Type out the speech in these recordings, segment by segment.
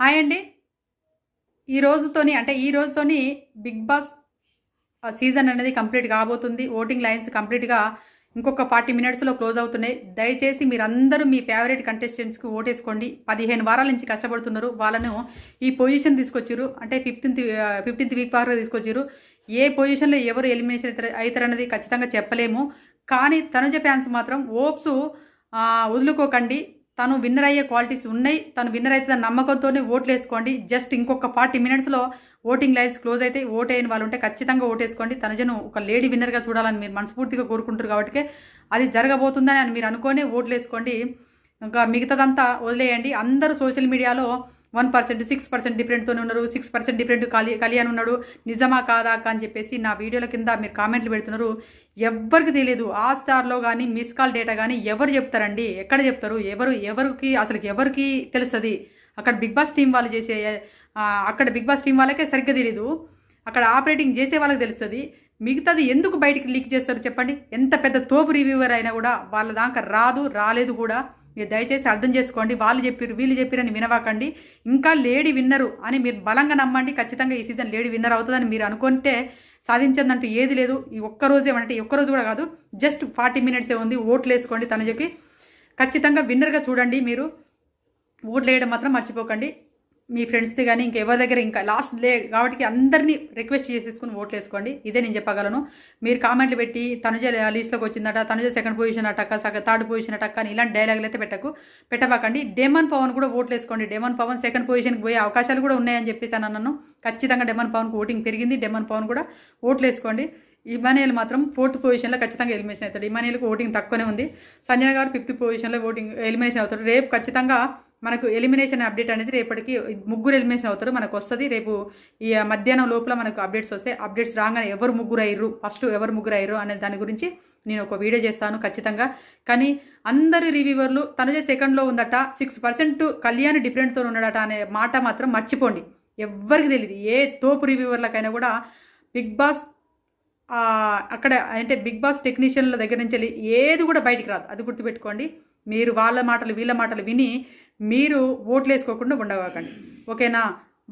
Hi అండి. ఈ రోజుతోని అంటే ఈ రోజుతోని బిగ్ బాస్ సీజన్ అనేది కంప్లీట్ కాబోతుంది. ఓటింగ్ లైన్స్ కంప్లీట్గా ఇంకొక ఫార్టీ మినిట్స్లో క్లోజ్ అవుతున్నాయి. దయచేసి మీరందరూ మీ ఫేవరెట్ కంటెస్టెంట్స్కి ఓటేసుకోండి. పదిహేను వారాల నుంచి కష్టపడుతున్నారు. వాళ్ళను ఈ పొజిషన్ తీసుకొచ్చారు అంటే ఫిఫ్టీన్త్ ఫిఫ్టీన్త్ వీక్ వరకు తీసుకొచ్చారు ఏ పొజిషన్లో ఎవరు ఎలిమినేషన్ అవుతారనేది ఖచ్చితంగా చెప్పలేము. కానీ తనుజ ఫ్యాన్స్ మాత్రం ఓప్స్ వదులుకోకండి. తను విన్నర్ అయ్యే క్వాలిటీస్ ఉన్నాయి. తను విన్నర్ అయితే నమ్మకంతోనే ఓట్లు వేసుకోండి జస్ట్ ఇంకొక ఫార్టీ మినిట్స్లో ఓటింగ్ లైన్స్ క్లోజ్ అయితే ఓట్ అయిన వాళ్ళు ఉంటే ఖచ్చితంగా ఓటేసుకోండి. తనుజను ఒక లేడీ విన్నర్గా చూడాలని మీరు మనస్ఫూర్తిగా కోరుకుంటారు కాబట్టి అది జరగబోతుందని అని మీరు అనుకొని ఓట్లు వేసుకోండి ఇంకా మిగతాదంతా వదిలేయండి. అందరూ సోషల్ మీడియాలో వన్ పర్సెంట్ సిక్స్ పర్సెంట్ డిఫరెంట్తో ఉన్నారు. సిక్స్ పర్సెంట్ డిఫరెంట్ కలి కళ్యాణ్ ఉన్నాడు. నిజమా కాదా అని చెప్పేసి నా వీడియోల కింద మీరు కామెంట్లు పెడుతున్నారు. ఎవ్వరికి తెలియదు ఆ స్టార్లో కానీ మిస్ కాల్ డేటా కానీ ఎవరు చెప్తారండి? ఎక్కడ చెప్తారు? ఎవరు ఎవరికి అసలు ఎవరికి తెలుస్తుంది? అక్కడ బిగ్ బాస్ టీం వాళ్ళు చేసే అక్కడ బిగ్ బాస్ టీం వాళ్ళకే సరిగ్గా తెలియదు అక్కడ ఆపరేటింగ్ చేసే వాళ్ళకి తెలుస్తుంది. మిగతాది ఎందుకు బయటికి లీక్ చేస్తారు చెప్పండి? ఎంత పెద్ద తోపు రివ్యూవర్ అయినా కూడా వాళ్ళ దాకా రాదు రాలేదు కూడా. మీరు దయచేసి అర్థం చేసుకోండి. వాళ్ళు చెప్పారు వీళ్ళు చెప్పారని వినవాకండి. ఇంకా లేడీ విన్నరు అని మీరు బలంగా నమ్మండి. ఖచ్చితంగా ఈ సీజన్ లేడీ విన్నర్ అవుతుందని మీరు అనుకుంటే సాధించిందంటూ ఏది లేదు. ఈ ఒక్క రోజు ఏమంటే ఈ ఒక్క రోజు కూడా కాదు. జస్ట్ ఫార్టీ మినిట్సే ఉంది. ఓట్లు వేసుకోండి తనుజకి. ఖచ్చితంగా విన్నర్గా చూడండి మీరు. ఓట్లు వేయడం మాత్రం మర్చిపోకండి. మీ ఫ్రెండ్స్ కానీ ఇంకెవరి దగ్గర ఇంకా లాస్ట్ లే కాబట్టి అందరినీ రిక్వెస్ట్ చేసేసుకుని ఓట్లు వేసుకోండి. ఇదే నేను చెప్పగలను. మీరు కామెంట్లు పెట్టి తనుజ లీస్ట్లోకి వచ్చిందట తనుజ సెకండ్ పొజిషన్ అటక్క థర్డ్ పొజిషన్ అటక్క అని ఇలాంటి డైలాగులు అయితే పెట్టకు. పెట్టబాకండి. డెమన్ పవన్ కూడా ఓట్లు వేసుకోండి. డెమన్ పవన్ సెకండ్ పొజిషన్కి పోయే అవకాశాలు కూడా ఉన్నాయని చెప్పేసి నన్ను ఖచ్చితంగా డెమన్ పవన్కి ఓటింగ్ పెరిగింది. డెమన్ పవన్ కూడా ఓట్లు వేసుకోండి. ఇమానియల్ మాత్రం ఫోర్త్ పొజిషన్లో ఖచ్చితంగా ఎలిమినేషన్ అవుతాడు. ఇమానియల్కి ఓటింగ్ తక్కువనే ఉంది. సంజయ్ గారు ఫిఫ్త్ పొజిషన్లో ఓటింగ్ ఎలిమినేషన్ అవుతాడు. రేపు ఖచ్చితంగా మనకు ఎలిమినేషన్ అప్డేట్ అనేది రేపటికి ముగ్గురు ఎలిమినేషన్ అవుతారు. మనకు వస్తుంది రేపు ఈ మధ్యాహ్నం లోపల మనకు అప్డేట్స్ వస్తాయి. అప్డేట్స్ రాగానే ఎవరు ముగ్గురు అయ్యారు ఫస్ట్ ఎవరు ముగ్గురు అయ్యారు అనే దాని గురించి నేను ఒక వీడియో చేస్తాను ఖచ్చితంగా. కానీ అందరి రివ్యూవర్లు తనుజ సెకండ్లో ఉందట సిక్స్ పర్సెంట్ కళ్యాణ్ డిఫరెంట్తో ఉన్నాడట అనే మాట మాత్రం మర్చిపోండి. ఎవ్వరికి తెలియదు ఏ తోపు రివ్యూవర్లకైనా కూడా బిగ్ బాస్ అక్కడ అంటే బిగ్ బాస్ టెక్నీషియన్ల దగ్గర నుంచి వెళ్ళి ఏది కూడా బయటికి రాదు. అది గుర్తుపెట్టుకోండి. మీరు వాళ్ళ మాటలు వీళ్ళ మాటలు విని మీరు ఓట్లు వేసుకోకుండా ఉండవాకండి. ఓకేనా?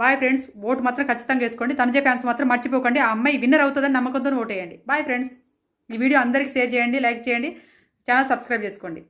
బాయ్ ఫ్రెండ్స్ ఓటు మాత్రం ఖచ్చితంగా వేసుకోండి. తనజే ఫ్యాన్స్ మాత్రం మర్చిపోకండి. ఆ అమ్మాయి విన్నర్ అవుతుందని నమ్మకంతో ఓటేయండి. బాయ్ ఫ్రెండ్స్ ఈ వీడియో అందరికీ షేర్ చేయండి లైక్ చేయండి ఛానల్ సబ్స్క్రైబ్ చేసుకోండి.